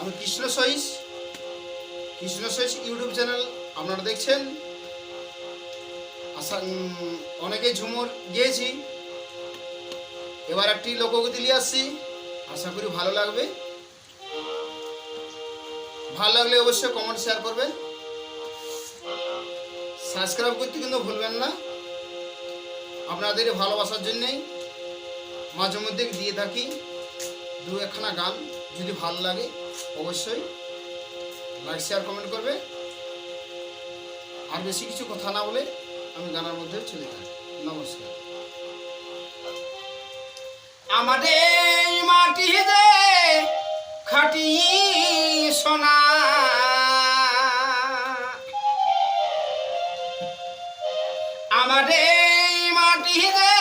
আমি Krishna Sahis. Krishna Sahis YouTube channel আপনারা দেখছেন। আশা অনেকে ঝুমুর গিয়েছি। এবার একটি লোকগীতি নিয়ে আসছি। আশা করি ভালো লাগবে। ভালো লাগলে অবশ্যই কমেন্ট শেয়ার করবেন। সাবস্ক্রাইব করতে কিন্তু ভুলবেন না। আপনাদের ভালোবাসার জন্যেই মাঝে মধ্যে দিয়ে থাকি। দু একখানা গান যদি ভালো লাগে। অবশ্যই। লাইক শেয়ার কমেন্ট করবে। আর বেশি কিছু কথা না বলে আমি গানের মধ্যে চলে যাই। নমস্কার। আমাদের এই মাটিতে খাটি সোনা। আমাদের এই মাটিতে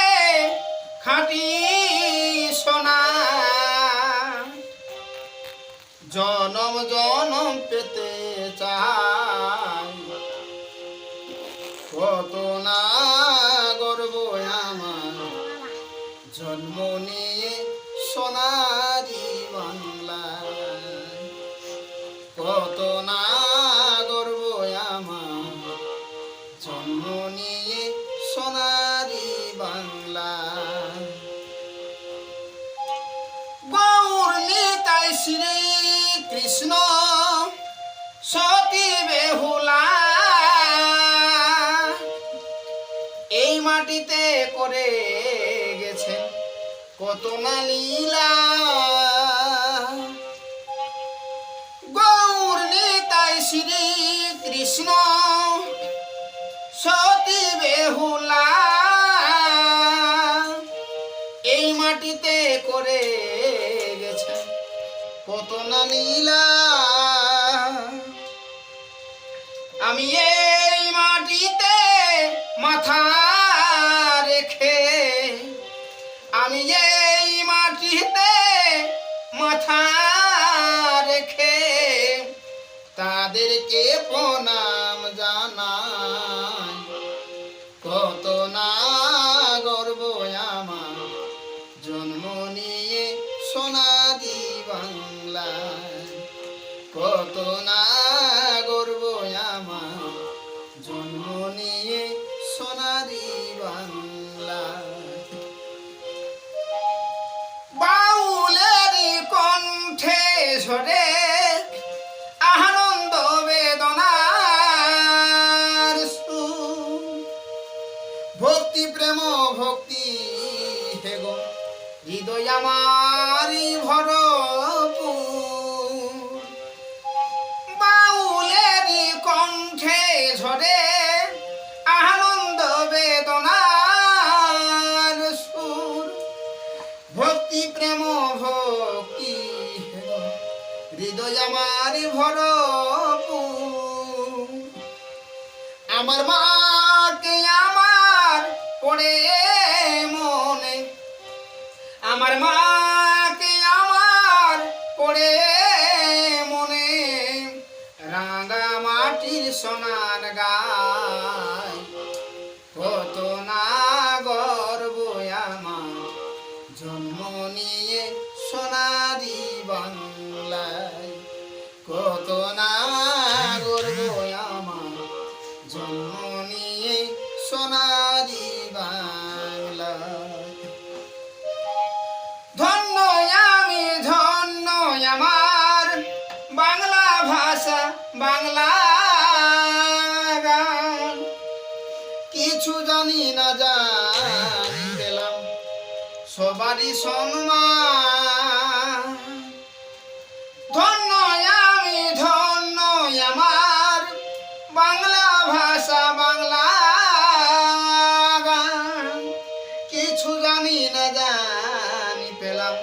খাটি জনম জনম পেতে চাই কত না গর্ব আমার। জন্ম নিয়ে সোনারি বাংলায়। কত না গর্ব আমার। জন্ম নিয়ে সোনারি বাংলা গৌর নিতাই শ্রী কৃষ্ণ সতী বেহুলা। এই মাটিতে করে গেছে কত না লীলা। গৌর নিতাই শ্রী কৃষ্ণ সতী কত না নীলা আমি এই মাটিতে মাথা রেখে, আমি এই মাটিতে মাথা রেখে তাদেরকে প্রণাম ঝরে আনন্দ বেদনার। ভক্তি প্রেম ভক্তি হেগো হৃদয় আমারি ভরপুর বাউলের কণ্ঠে ঝরে আমার ভরপুর আমার মাকে আমার পড়ে মনে। আমার মাকে আমার পড়ে মনে। রাঙা মাটির সোনার গায়। কত না গর্ব আমার। জন্ম নিয়ে সোনারি বাংলায় কত না গর্ব আমার। জন্ম নিয়ে সোনারি ধন্য আমার। বাংলা ভাষা, বাংলা গান। কিছু না জানি পেলাম সবারই সম্মান। কিছু জানি না, জানি পেলাম,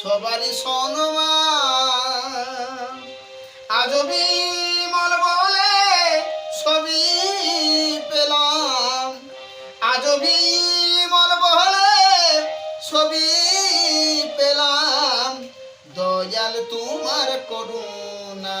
সবারই সম্মান আজ বিমল বলে সবই পেলাম। আজ বিমল বলে সবই পেলাম। দয়াল তোমার করুণা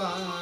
봐.